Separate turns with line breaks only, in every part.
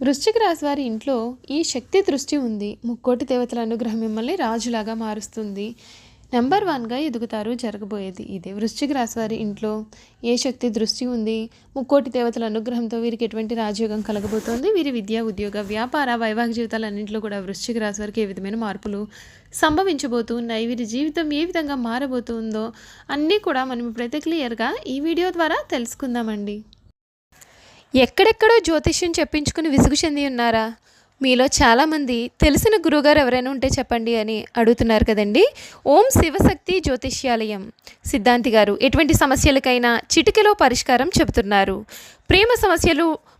వృశ్చిక రాశి వారి ఇంట్లో ఈ శక్తి దృష్టి ఉంది. ముక్కోటి దేవతల అనుగ్రహం మిమ్మల్ని రాజులాగా మారుస్తుంది. నెంబర్ వన్గా ఎదుగుతారు జరగబోయేది ఇదే. వృశ్చిక రాశి వారి ఇంట్లో ఏ శక్తి దృష్టి ఉంది? ముక్కోటి దేవతల అనుగ్రహంతో వీరికి ఎటువంటి రాజయోగం కలగబోతోంది? వీరి విద్య ఉద్యోగ వ్యాపార వైవాహిక జీవితాలన్నింటిలో కూడా వృశ్చిక రాశి వారికి ఏ విధమైన మార్పులు సంభవించబోతున్నాయి వీరి జీవితం ఏ విధంగా మారబోతుందో అన్నీ కూడా మనం ఇప్పుడైతే క్లియర్గా ఈ వీడియో ద్వారా తెలుసుకుందామండి. ఎక్కడెక్కడో జ్యోతిష్యం చెప్పించుకుని విసుగు చెంది ఉన్నారా? మీలో చాలామంది తెలిసిన గురువుగారు ఎవరైనా ఉంటే చెప్పండి అని అడుగుతున్నారు కదండి. ఓం శివశక్తి జ్యోతిష్యాలయం. సిద్ధాంతి గారు ఎటువంటి సమస్యలకైనా చిటికెలో పరిష్కారం చెబుతున్నారు. ప్రేమ సమస్యలు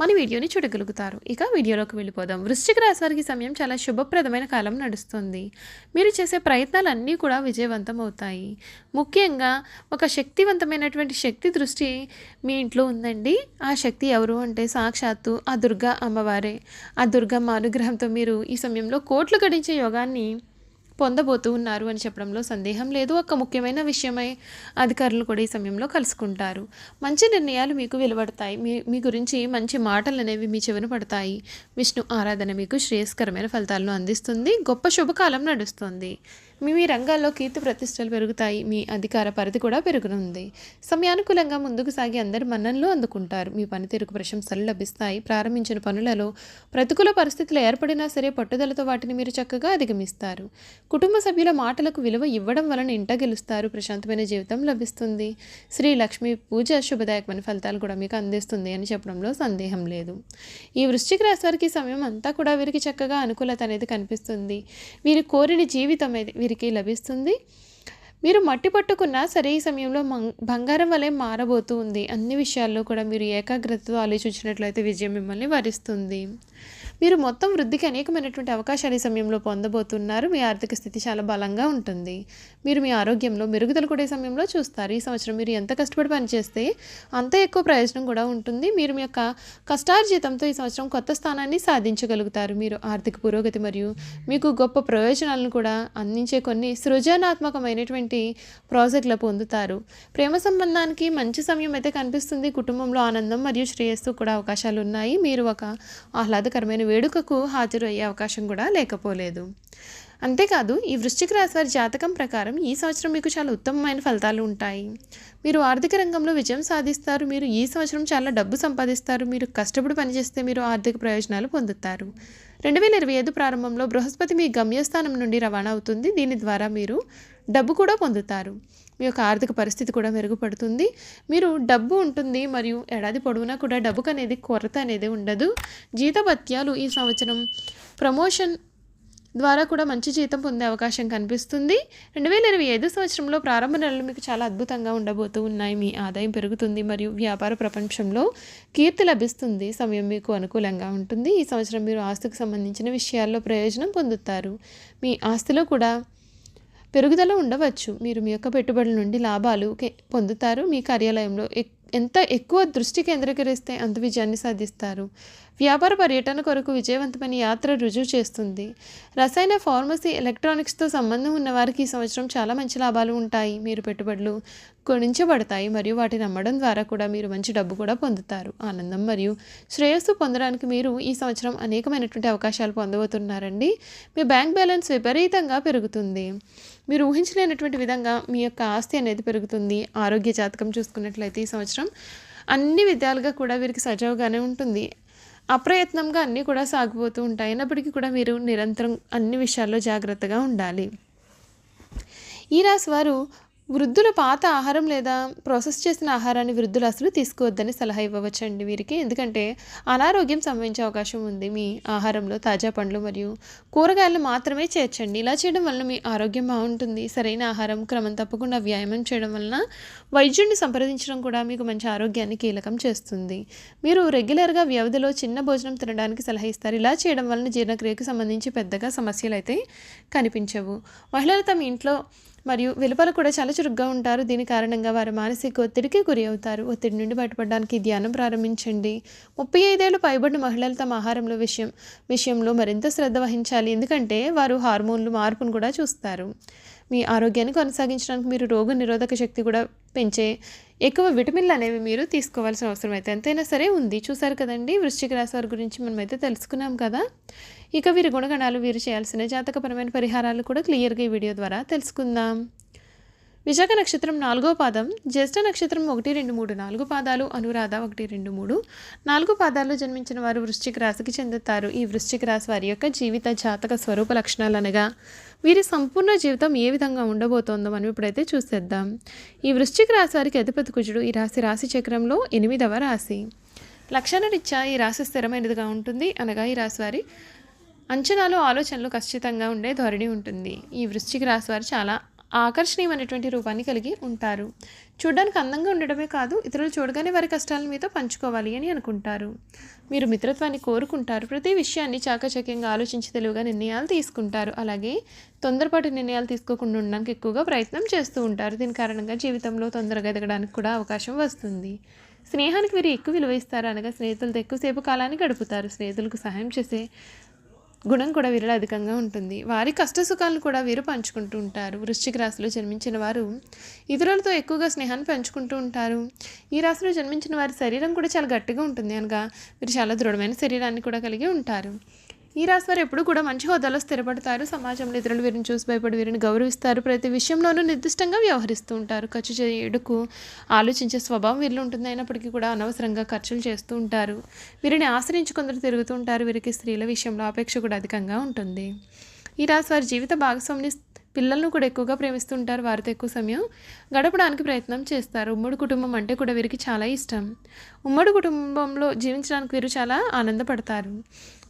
మన వీడియోని చూడగలుగుతారు. ఇక వీడియోలోకి వెళ్ళిపోదాం. వృశ్చిక రాశి వారికి సమయం చాలా శుభప్రదమైన కాలం నడుస్తుంది. మీరు చేసే ప్రయత్నాలన్నీ కూడా విజయవంతం అవుతాయి. ముఖ్యంగా ఒక శక్తివంతమైనటువంటి శక్తి దృష్టి మీ ఇంట్లో ఉందండి. ఆ శక్తి ఎవరు అంటే సాక్షాత్తు ఆ దుర్గా అమ్మవారే. ఆ దుర్గమ్మ అనుగ్రహంతో మీరు ఈ సమయంలో కోట్లు గడించే యోగాన్ని పొందబోతూ ఉన్నారు అని చెప్పడంలో సందేహం లేదు. ఒక ముఖ్యమైన విషయమై అధికారులు కూడా ఈ సమయంలో కలుసుకుంటారు. మంచి నిర్ణయాలు మీకు వెలువడతాయి. మీ మీ గురించి మంచి మాటలు అనేవి మీ చెవిన పడతాయి. విష్ణు ఆరాధన మీకు శ్రేయస్కరమైన ఫలితాలను అందిస్తుంది. గొప్ప శుభకాలం నడుస్తుంది. మీ మీ రంగాల్లో కీర్తి ప్రతిష్టలు పెరుగుతాయి. మీ అధికార పరిధి కూడా పెరుగునుంది. సమయానుకూలంగా ముందుకు సాగి అందరి మన్ననలు అందుకుంటారు. మీ పనితీరుకు ప్రశంసలు లభిస్తాయి. ప్రారంభించిన పనులలో ప్రతికూల పరిస్థితులు ఏర్పడినా సరే పట్టుదలతో వాటిని మీరు చక్కగా అధిగమిస్తారు. కుటుంబ సభ్యుల మాటలకు విలువ ఇవ్వడం వలన ఇంట గెలుస్తారు. ప్రశాంతమైన జీవితం లభిస్తుంది. శ్రీ లక్ష్మి పూజ శుభదాయకమైన ఫలితాలు కూడా మీకు అందిస్తుంది అని చెప్పడంలో సందేహం లేదు. ఈ వృశ్చిక రాశి వారికి సమయం అంతా కూడా వీరికి చక్కగా అనుకూలత అనేది కనిపిస్తుంది. వీరి కోరిన జీవితం అనేది వీరికి లభిస్తుంది. మీరు మట్టి పట్టుకున్నా సరే ఈ సమయంలో మం- బంగారం వలె మారబోతూ ఉంది. అన్ని విషయాల్లో కూడా మీరు ఏకాగ్రతతో ఆలోచించినట్లయితే విజయం మిమ్మల్ని వరిస్తుంది. మీరు మొత్తం వృద్ధికి అనేకమైనటువంటి అవకాశాలు ఈ సమయంలో పొందబోతున్నారు. మీ ఆర్థిక స్థితి చాలా బలంగా ఉంటుంది. మీరు మీ ఆరోగ్యంలో మెరుగుదల కూడా ఈ సమయంలో చూస్తారు. ఈ సంవత్సరం మీరు ఎంత కష్టపడి పనిచేస్తే అంత ఎక్కువ ప్రయోజనం కూడా ఉంటుంది. మీరు మీ యొక్క కష్టార్జితంతో ఈ సంవత్సరం కొత్త స్థానాన్ని సాధించగలుగుతారు. మీరు ఆర్థిక పురోగతి మరియు మీకు గొప్ప ప్రయోజనాలను కూడా అందించే కొన్ని సృజనాత్మకమైనటువంటి ప్రాజెక్టులు పొందుతారు. ప్రేమ సంబంధానికి మంచి సమయం అయితే కనిపిస్తుంది. కుటుంబంలో ఆనందం మరియు శ్రేయస్సు కూడా అవకాశాలు ఉన్నాయి. మీరు ఒక ఆహ్లాదకరమైన వేడుకకు హాజరు అయ్యే అవకాశం కూడా లేకపోలేదు. అంతేకాదు ఈ వృశ్చిక రాశి వారి జాతకం ప్రకారం ఈ సంవత్సరం మీకు చాలా ఉత్తమమైన ఫలితాలు ఉంటాయి. మీరు ఆర్థిక రంగంలో విజయం సాధిస్తారు మీరు ఈ సంవత్సరం చాలా డబ్బు సంపాదిస్తారు మీరు కష్టపడి పనిచేస్తే మీరు ఆర్థిక ప్రయోజనాలు పొందుతారు. రెండు వేల ఇరవై ఐదు ప్రారంభంలో బృహస్పతి మీ గమ్యస్థానం నుండి రవాణా అవుతుంది దీని ద్వారా మీరు డబ్బు కూడా పొందుతారు. మీ యొక్క ఆర్థిక పరిస్థితి కూడా మెరుగుపడుతుంది. మీరు డబ్బు ఉంటుంది మరియు ఏడాది పొడవునా కూడా డబ్బుకు అనేది కొరత అనేది ఉండదు. జీతభత్యాలు ఈ సంవత్సరం ప్రమోషన్ ద్వారా కూడా మంచి జీతం పొందే అవకాశం కనిపిస్తుంది. రెండు వేల ఇరవై ఐదు సంవత్సరంలో ప్రారంభ నెలలు మీకు చాలా అద్భుతంగా ఉండబోతూ ఉన్నాయి. మీ ఆదాయం పెరుగుతుంది మరియు వ్యాపార ప్రపంచంలో కీర్తి లభిస్తుంది. సమయం మీకు అనుకూలంగా ఉంటుంది. ఈ సంవత్సరం మీరు ఆస్తికి సంబంధించిన విషయాల్లో ప్రయోజనం పొందుతారు. మీ ఆస్తిలో కూడా పెరుగుదల ఉండవచ్చు. మీరు మీ యొక్క పెట్టుబడుల నుండి లాభాలు కే- పొందుతారు. మీ కార్యాలయంలో ఎక్- ఎంత ఎక్కువ దృష్టి కేంద్రీకరిస్తే అంత విజయాన్ని సాధిస్తారు. వ్యాపార పర్యటన కొరకు విజయవంతమైన యాత్ర రుజువు చేస్తుంది. రసాయన ఫార్మసీ ఎలక్ట్రానిక్స్తో సంబంధం ఉన్న వారికి ఈ సంవత్సరం చాలా మంచి లాభాలు ఉంటాయి. మీరు పెట్టుబడులు కొనించబడతాయి మరియు వాటిని అమ్మడం ద్వారా కూడా మీరు మంచి డబ్బు కూడా పొందుతారు. ఆనందం మరియు శ్రేయస్సు పొందడానికి మీరు ఈ సంవత్సరం అనేకమైనటువంటి అవకాశాలు పొందబోతున్నారండి. మీ బ్యాంక్ బ్యాలెన్స్ విపరీతంగా పెరుగుతుంది. మీరు ఊహించలేనటువంటి విధంగా మీ యొక్క ఆస్తి అనేది పెరుగుతుంది. ఆరోగ్య జాతకం చూసుకున్నట్లయితే ఈ సంవత్సరం అన్ని విధాలుగా కూడా వీరికి సజావుగానే ఉంటుంది. అప్రయత్నంగా అన్నీ కూడా సాగిపోతూ ఉంటాయి. అయినప్పటికీ కూడా మీరు నిరంతరం అన్ని విషయాల్లో జాగ్రత్తగా ఉండాలి. ఈ రాశి వారు వృద్ధుల పాత ఆహారం లేదా ప్రాసెస్ చేసిన ఆహారాన్ని వృద్ధులు అసలు తీసుకోవద్దని సలహా ఇవ్వవచ్చండి వీరికి. ఎందుకంటే అనారోగ్యం సంభవించే అవకాశం ఉంది మీ ఆహారంలో తాజా పండ్లు మరియు కూరగాయలు మాత్రమే చేర్చండి. ఇలా చేయడం వలన మీ ఆరోగ్యం బాగుంటుంది. సరైన ఆహారం క్రమం తప్పకుండా వ్యాయామం చేయడం వలన వైద్యుడిని సంప్రదించడం కూడా మీకు మంచి ఆరోగ్యాన్ని కీలకం చేస్తుంది. మీరు రెగ్యులర్గా వ్యవధిలో చిన్న భోజనం తినడానికి సలహా ఇస్తారు. ఇలా చేయడం వలన జీర్ణక్రియకు సంబంధించి పెద్దగా సమస్యలు అయితే కనిపించవు. మహిళలు తమ ఇంట్లో మరియు వెలుపల కూడా చాలా చురుగ్గా ఉంటారు. దీని కారణంగా వారు మానసిక ఒత్తిడికి గురి అవుతారు. ఒత్తిడి నుండి బయటపడడానికి ధ్యానం ప్రారంభించండి. ముప్పై ఐదేళ్ళు పైబడిన మహిళలు తమ ఆహారంలో విషయం విషయంలో మరింత శ్రద్ధ వహించాలి. ఎందుకంటే వారు హార్మోన్లు మార్పును కూడా చూస్తారు. మీ ఆరోగ్యాన్ని కొనసాగించడానికి మీరు రోగ నిరోధక శక్తి కూడా పెంచే ఎక్కువ విటమిన్లు అనేవి మీరు తీసుకోవాల్సిన అవసరం అయితే ఎంతైనా సరే ఉంది. చూసారు కదండి? వృశ్చిక రాశి వారి గురించి మనమైతే తెలుసుకున్నాం కదా? ఇక వీరి గుణగణాలు వీరు చేయాల్సిన జాతకపరమైన పరిహారాలు కూడా క్లియర్గా ఈ వీడియో ద్వారా తెలుసుకుందాం. విశాఖ నక్షత్రం నాలుగో పాదం జ్యేష్ఠ నక్షత్రం ఒకటి రెండు మూడు నాలుగు పాదాలు అనురాధ ఒకటి రెండు మూడు. నాలుగు పాదాల్లో జన్మించిన వారు వృశ్చిక రాశికి చెందుతారు. ఈ వృశ్చిక రాశి వారి యొక్క జీవిత జాతక స్వరూప లక్షణాలు అనగా వీరి సంపూర్ణ జీవితం ఏ విధంగా ఉండబోతోందో మనం ఇప్పుడైతే చూసేద్దాం. ఈ వృశ్చిక రాశి వారికి అధిపతి కుజుడు ఈ రాశి రాశి చక్రంలో ఎనిమిదవ రాశి. లక్షణరీత్యా ఈ రాశి స్థిరమైనదిగా ఉంటుంది. అనగా ఈ రాశి వారి అంచనాలు ఆలోచనలు ఖచ్చితంగా ఉండే ధోరణి ఉంటుంది. ఈ వృశ్చిక రాశి వారు చాలా ఆకర్షణీయమైనటువంటి రూపాన్ని కలిగి ఉంటారు. చూడడానికి అందంగా ఉండడమే కాదు ఇతరులు చూడగానే వారి కష్టాలను మీతో పంచుకోవాలి అని అనుకుంటారు. మీరు మిత్రత్వాన్ని కోరుకుంటారు. ప్రతి విషయాన్ని చాకచక్యంగా ఆలోచించి తెలివిగా నిర్ణయాలు తీసుకుంటారు. అలాగే తొందరపాటు నిర్ణయాలు తీసుకోకుండా ఉండడానికి ఎక్కువగా ప్రయత్నం చేస్తూ ఉంటారు. దీని కారణంగా జీవితంలో తొందరగా ఎదగడానికి కూడా అవకాశం వస్తుంది. స్నేహానికి వీరు ఎక్కువ విలువ ఇస్తారు అనగా స్నేహితులతో ఎక్కువసేపు కాలాన్ని గడుపుతారు. స్నేహితులకు సహాయం చేసే గుణం కూడా వీరిలో అధికంగా ఉంటుంది. వారి కష్ట సుఖాలను కూడా వీరు పంచుకుంటూ ఉంటారు. వృశ్చిక రాశిలో జన్మించిన వారు ఇతరులతో ఎక్కువగా స్నేహాన్ని పంచుకుంటూ ఉంటారు. ఈ రాశిలో జన్మించిన వారి శరీరం కూడా చాలా గట్టిగా ఉంటుంది అనగా వీరు చాలా దృఢమైన శరీరాన్ని కూడా కలిగి ఉంటారు. ఈ రాశి వారు ఎప్పుడు కూడా మంచి హోదాలో స్థిరపడతారు. సమాజంలో ఇతరులు వీరిని చూసి భయపడి వీరిని గౌరవిస్తారు. ప్రతి విషయంలోనూ నిర్దిష్టంగా వ్యవహరిస్తూ ఉంటారు. ఖర్చు చేయుడుకు ఆలోచించే స్వభావం వీరిలో ఉంటుంది. అయినప్పటికీ కూడా అనవసరంగా ఖర్చులు చేస్తూ ఉంటారు. వీరిని ఆశ్రయించి కొందరు తిరుగుతూ ఉంటారు. వీరికి స్త్రీల విషయంలో అపేక్ష కూడా అధికంగా ఉంటుంది. ఈ రాశి వారి జీవిత భాగస్వామిని పిల్లలను కూడా ఎక్కువగా ప్రేమిస్తుంటారు. వారితో ఎక్కువ సమయం గడపడానికి ప్రయత్నం చేస్తారు. ఉమ్మడి కుటుంబం అంటే కూడా వీరికి చాలా ఇష్టం. ఉమ్మడి కుటుంబంలో జీవించడానికి వీరు చాలా ఆనందపడతారు.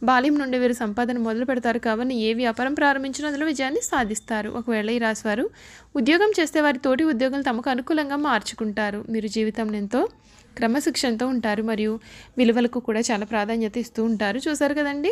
బాల్యం నుండి వీరు సంపాదన మొదలు పెడతారు కాబట్టి ఏ వ్యాపారం ప్రారంభించిన అందులో విజయాన్ని సాధిస్తారు. ఒకవేళ ఈ రాశివారు ఉద్యోగం చేస్తే వారి తోటి ఉద్యోగులు తమకు అనుకూలంగా మార్చుకుంటారు. మీరు జీవితం ఎంతో క్రమశిక్షణతో ఉంటారు మరియు విలువలకు కూడా చాలా ప్రాధాన్యత ఇస్తూ ఉంటారు. చూసారు కదండి?